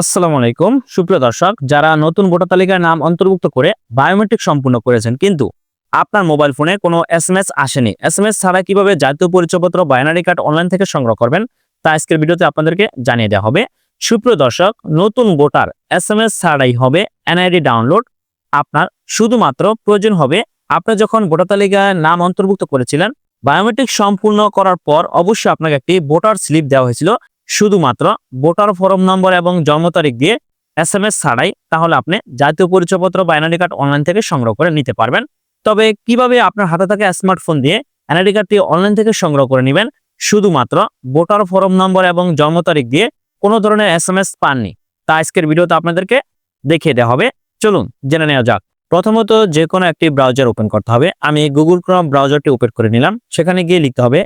আসসালামু আলাইকুম। সুপ্রিয় দর্শক, যারা নতুন ভোটার তালিকায় নাম অন্তর্ভুক্ত করে বায়োমেট্রিক সম্পূর্ণ করেছেন, কিন্তু আপনার মোবাইল ফোনে কোনো এস এম এস আসেনি এস এম এস ছাড়া কীভাবে জাতীয় পরিচয়পত্র, বাইনারি কার্ড অনলাইন থেকে সংগ্রহ করবেন, তা আজকের ভিডিওতে আপনাদেরকে জানিয়ে দেওয়া হবে। সুপ্রিয় দর্শক, নতুন ভোটার এস এম এস ছাড়াই হবে এনআইডি ডাউনলোড। আপনার শুধুমাত্র প্রয়োজন হবে, আপনি যখন ভোটার তালিকায় নাম অন্তর্ভুক্ত করেছিলেন, বায়োমেট্রিক সম্পূর্ণ করার পর অবশ্যই আপনাকে একটি ভোটার স্লিপ দেওয়া হয়েছিল। শুধুমাত্র ভোটার ফর্ম নম্বর এবং জন্ম তারিখ দিয়ে এস এম এস ছাড়াই তাহলে আপনি জাতীয় পরিচয়পত্র বা এনআইডি কার্ড অনলাইন থেকে সংগ্রহ করে নিতে পারবেন। তবে কীভাবে আপনার হাতে থাকা স্মার্টফোন দিয়ে এনআইডি কার্ডটি অনলাইন থেকে সংগ্রহ করে নেবেন? শুধুমাত্র ভোটার ফর্ম নম্বর এবং জন্ম তারিখ দিয়ে কোনো ধরনের এস এম এস পাননি। তা আজকের ভিডিওতে আপনাদেরকে দেখিয়ে দেওয়া হবে। চলুন জেনে নেওয়া যাক। প্রথমত যে কোনো একটি ব্রাউজার ওপেন করতে হবে। আমি গুগল ক্রম ব্রাউজারটি ওপেন করে নিলাম। সেখানে গিয়ে লিখতে হবে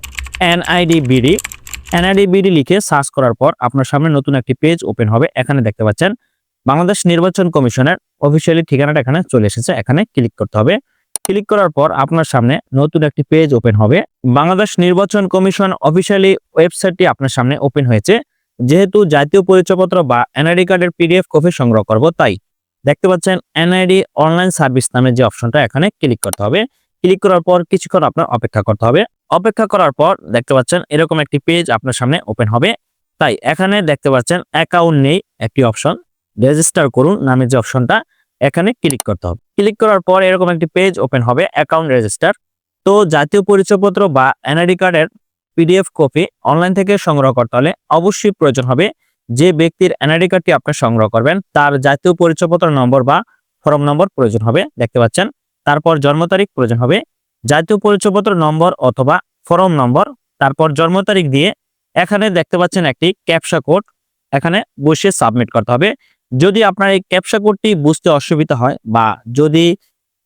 এনআইডি বিডি এনআইডিবিডি লিখে সার্চ করার পর আপনার সামনে নতুন একটি পেজ ওপেন হবে। এখানে দেখতে পাচ্ছেন, বাংলাদেশ নির্বাচন কমিশনের অফিসিয়ালি ঠিকানাটা এখানে চলে এসেছে। এখানে ক্লিক করতে হবে। ক্লিক করার পর আপনার সামনে নতুন একটি পেজ ওপেন হবে। বাংলাদেশ নির্বাচন কমিশন অফিসিয়ালি ওয়েবসাইটটি আপনার সামনে ওপেন হয়েছে। যেহেতু জাতীয় পরিচয়পত্র বা এনআইডি কার্ডের পিডিএফ কপি সংগ্রহ করব, তাই দেখতে পাচ্ছেন এনআইডি অনলাইন সার্ভিস নামে যে অপশনটা এখানে ক্লিক করতে হবে। ক্লিক করার পর কিছুক্ষণ আপনার অপেক্ষা করতে হবে। অপেক্ষা করার পর দেখতে পাচ্ছেন এরকম একটি পেজ আপনার সামনে ওপেন হবে। তাই এখানে দেখতে পাচ্ছেন অ্যাকাউন্ট নেই, একটি অপশন রেজিস্টার করুন নামে যে অপশনটা এখানে ক্লিক করতে হবে। ক্লিক করার পর এরকম একটি পেজ ওপেন হবে অ্যাকাউন্ট রেজিস্টার তো জাতীয় পরিচয়পত্র বা এনআইডি কার্ডের পিডিএফ কপি অনলাইন থেকে সংগ্রহ করতে হলে অবশ্যই প্রয়োজন হবে যে ব্যক্তির এনআইডি কার্ডটি আপনি সংগ্রহ করবেন, তার জাতীয় পরিচয়পত্র নম্বর বা ফর্ম নম্বর প্রয়োজন হবে, দেখতে পাচ্ছেন। তারপর জন্ম তারিখ প্রয়োজন হবে জাতীয় পরিচয়পত্র নম্বর অথবা ফর্ম নম্বর, তারপর জন্ম তারিখ দিয়ে এখানে দেখতে পাচ্ছেন একটি ক্যাপসা কোড। এখানে বসে সাবমিট করতে হবে। যদি আপনার এই ক্যাপসা কোডটি বুঝতে অসুবিধা হয় বা যদি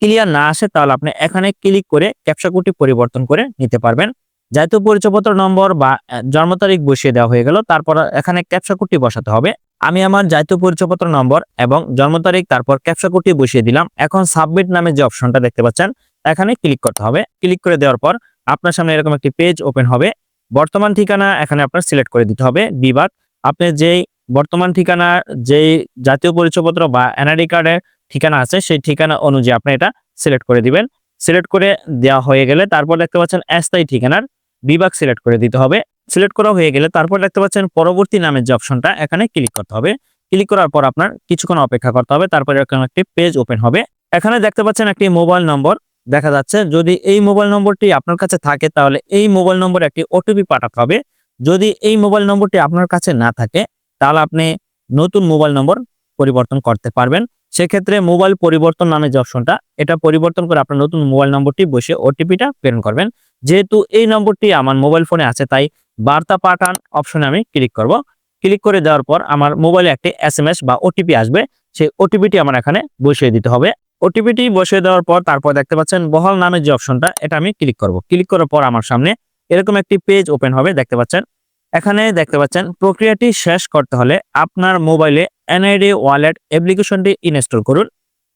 ক্লিয়ার না আসে, তাহলে আপনি এখানে ক্লিক করে ক্যাপসা কোডটি পরিবর্তন করে নিতে পারবেন। জাতীয় পরিচয়পত্র নম্বর বা জন্ম তারিখ বসিয়ে দেওয়া হয়ে গেল। তারপর এখানে ক্যাপসা কোডটি বসাতে হবে। আমি আমার জাতীয় পরিচয়পত্র নম্বর এবং জন্ম তারিখ, তারপর ক্যাপসা কোডটি বসিয়ে দিলাম। এখন সাবমিট নামে যে অপশনটা দেখতে পাচ্ছেন এখানে ক্লিক করতে হবে। ক্লিক করে দেওয়ার পর আপনার সামনে এরকম একটি পেজ ওপেন হবে। বর্তমান ঠিকানা এখানে আপনার সিলেক্ট করে দিতে হবে। বিভাগ আপনি যেই বর্তমান ঠিকানা, যেই জাতীয় পরিচয়পত্র বা এনআইডি কার্ডের ঠিকানা আছে, সেই ঠিকানা অনুযায়ী আপনি এটা সিলেক্ট করে দিবেন। সিলেক্ট করে দেওয়া হয়ে গেলে তারপর দেখতে পাচ্ছেন অস্থায়ী ঠিকানার বিভাগ সিলেক্ট করে দিতে হবে। সিলেক্ট করা হয়ে গেলে তারপর দেখতে পাচ্ছেন পরবর্তী নামের যে অপশনটা এখানে ক্লিক করতে হবে। ক্লিক করার পর আপনার কিছুক্ষণ অপেক্ষা করতে হবে। তারপরে একটি পেজ ওপেন হবে। এখানে দেখতে পাচ্ছেন একটি মোবাইল নম্বর দেখা যাচ্ছে, যদি এই মোবাইল নম্বরটি আপনার কাছে থাকে, তাহলে এই মোবাইল নম্বরে একটি ওটিপি পাঠাতে হবে। যদি এই মোবাইল নম্বরটি আপনার কাছে না থাকে, তাহলে আপনি নতুন মোবাইল নম্বর পরিবর্তন করতে পারবেন। সেক্ষেত্রে মোবাইল পরিবর্তন নামে যে অপশনটা এটা পরিবর্তন করে আপনার নতুন মোবাইল নম্বরটি বসে ওটিপিটা প্রেরণ করবেন। যেহেতু এই নম্বরটি আমার মোবাইল ফোনে আছে, তাই বার্তা পাঠান অপশনে আমি ক্লিক করব। ক্লিক করে দেওয়ার পর আমার মোবাইলে একটি এসএমএস বা ওটিপি আসবে। সেই ওটিপিটি আমার এখানে বসিয়ে দিতে হবে। ওটিপিটি বসিয়ে দেওয়ার পর তারপর দেখতে পাচ্ছেন বহাল নামের যে অপশনটা, এটা আমি ক্লিক করব। ক্লিক করার পর আমার সামনে এরকম একটি পেজ ওপেন হবে, দেখতে পাচ্ছেন? এখানে দেখতে পাচ্ছেন, প্রক্রিয়াটি শেষ করতে হলে আপনার মোবাইলে এনআইডি ওয়ালেট অ্যাপ্লিকেশনটি ইনস্টল করুন।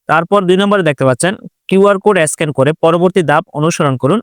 তারপর দুই নম্বরে দেখতে পাচ্ছেন কিউআর কোড স্ক্যান করে পরবর্তী ধাপ অনুসরণ করুন।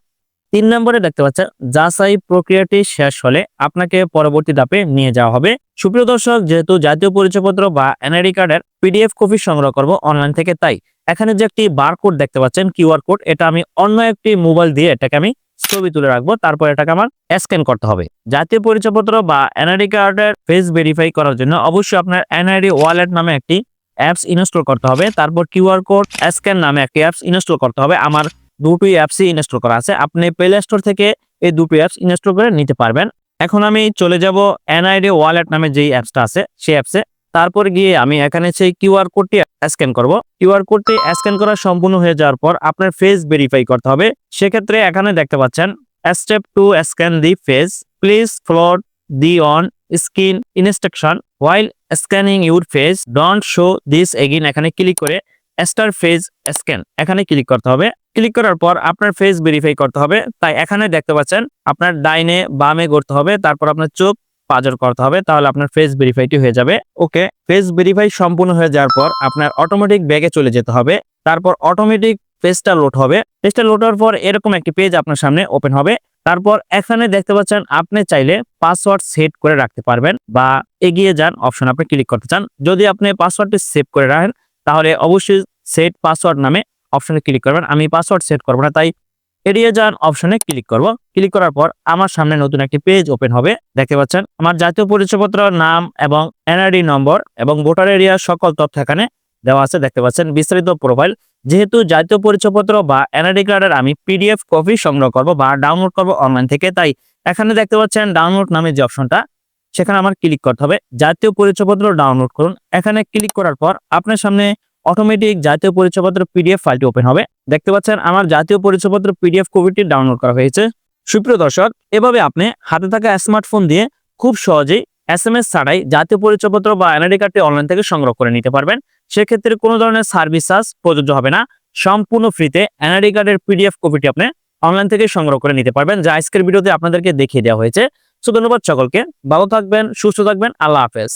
তিন নম্বরে দেখতে পাচ্ছেন, যাচাই প্রক্রিয়াটি শেষ হলে আপনাকে পরবর্তী ধাপে নিয়ে যাওয়া হবে। সুপ্রিয় দর্শক, যেহেতু জাতীয় পরিচয়পত্র বা এনআইডি কার্ডের পিডিএফ কপি সংগ্রহ করব অনলাইন থেকে, তাই এখানে যে একটি বারকোড দেখতে পাচ্ছেন কিউআর কোড এটা আমি অন্য একটি মোবাইল দিয়ে এটাকে আমি ছবি তুলে রাখব, তারপর এটাকে আমার স্ক্যান করতে হবে। জাতীয় পরিচয়পত্র বা এনআইডি কার্ডের ফেস ভেরিফাই করার জন্য অবশ্যই আপনার এনআইডি ওয়ালেট নামে একটি অ্যাপস ইনস্টল করতে হবে, তারপর কিউআর কোড স্ক্যান নামে একটি অ্যাপস ইনস্টল করতে হবে, আমার দুটোই অ্যাপসই ইনস্টল করা আছে, আপনি প্লে স্টোর থেকে এই দুটো অ্যাপস ইনস্টল করে নিতে পারবেন। এখন আমি চলে যাব এনআইডি ওয়ালেট নামে যেই অ্যাপসটা আছে, সেই অ্যাপসে তারপর গিয়ে আমি এখানে সেই কিউআর কোডটি স্ক্যান করব। কিউআর কোডটি স্ক্যান করা সম্পূর্ণ হয়ে যাওয়ার পর আপনার ফেস ভেরিফাই করতে হবে। সেক্ষেত্রে এখানে দেখতে পাচ্ছেন step two scan the face please follow the on screen instruction while scanning your face don't show this again এখানে ক্লিক করে স্টার ফেজ স্ক্যান এখানে ক্লিক করতে হবে। ক্লিক করার পর আপনার ফেস ভেরিফাই করতে হবে। তাই এখানে দেখতে পাচ্ছেন, আপনার ডাইনে বামে করতে হবে। তারপর আপনার চোখ পাজর করতে হবে, তাহলে আপনার ফেস ভেরিফাইটি হয়ে যাবে। ওকে ফেস ভেরিফাই সম্পূর্ণ হয়ে যাওয়ার পর আপনার অটোমেটিক ব্যাগে চলে যেতে হবে। তারপর অটোমেটিক পেজটা লোড হবে। পেজটা লোড হওয়ার পর এরকম একটি পেজ আপনার সামনে ওপেন হবে। তারপর এখানে দেখতে পাচ্ছেন, আপনি চাইলে পাসওয়ার্ড সেট করে রাখতে পারবেন বা এগিয়ে যান অপশন আপনি ক্লিক করতে চান। যদি আপনি পাসওয়ার্ডটি সেভ করে রাখেন, তাহলে অবশ্যই সেট পাসওয়ার্ড নামে অপশনে ক্লিক করবেন। আমি পাসওয়ার্ড সেট করব না, তাই এড়িয়ে যান অপশনে ক্লিক করব। ক্লিক করার পর আমার সামনে নতুন একটি পেজ ওপেন হবে। দেখতে পাচ্ছেন, আমার জাতীয় পরিচয়পত্র, নাম এবং এনআইডি নম্বর এবং ভোটার এরিয়ার সকল তথ্য এখানে দেওয়া আছে। দেখতে পাচ্ছেন, বিস্তারিত প্রোফাইল যেহেতু জাতীয় পরিচয়পত্র বা এনআইডি কার্ডের আমি পিডিএফ কপি সংগ্রহ করব বা ডাউনলোড করব অনলাইন থেকে, তাই এখানে দেখতে পাচ্ছেন ডাউনলোড নামে যে অপশনটা সেখানে আমার ক্লিক করতে হবে। জাতীয় পরিচয়পত্র ডাউনলোড করুন। এখানে ক্লিক করার পর আপনার সামনে অটোমেটিক জাতীয় পরিচয়পত্র পিডিএফ ফাইলটি ওপেন হবে। দেখতে পাচ্ছেন, আমার জাতীয় পরিচয়পত্র পিডিএফ কপিটি ডাউনলোড করা হয়েছে। সুপ্রিয় দর্শক, এভাবে আপনি হাতে থাকা স্মার্টফোন দিয়ে খুব সহজেই এস এম এস ছাড়াই জাতীয় পরিচয়পত্র বা এনআইডি কার্ডটি অনলাইন থেকে সংগ্রহ করে নিতে পারবেন। সেক্ষেত্রে কোনো ধরনের সার্ভিস চার্জ প্রযোজ্য হবে না। সম্পূর্ণ ফ্রিতে এনআইডি কার্ডের পিডিএফ কপিটি আপনি অনলাইন থেকে সংগ্রহ করে নিতে পারবেন, যা আজকের ভিডিওতে আপনাদেরকে দেখিয়ে দেওয়া হয়েছে। সো ধন্যবাদ সকলকে। ভালো থাকবেন, সুস্থ থাকবেন। আল্লাহ হাফেজ।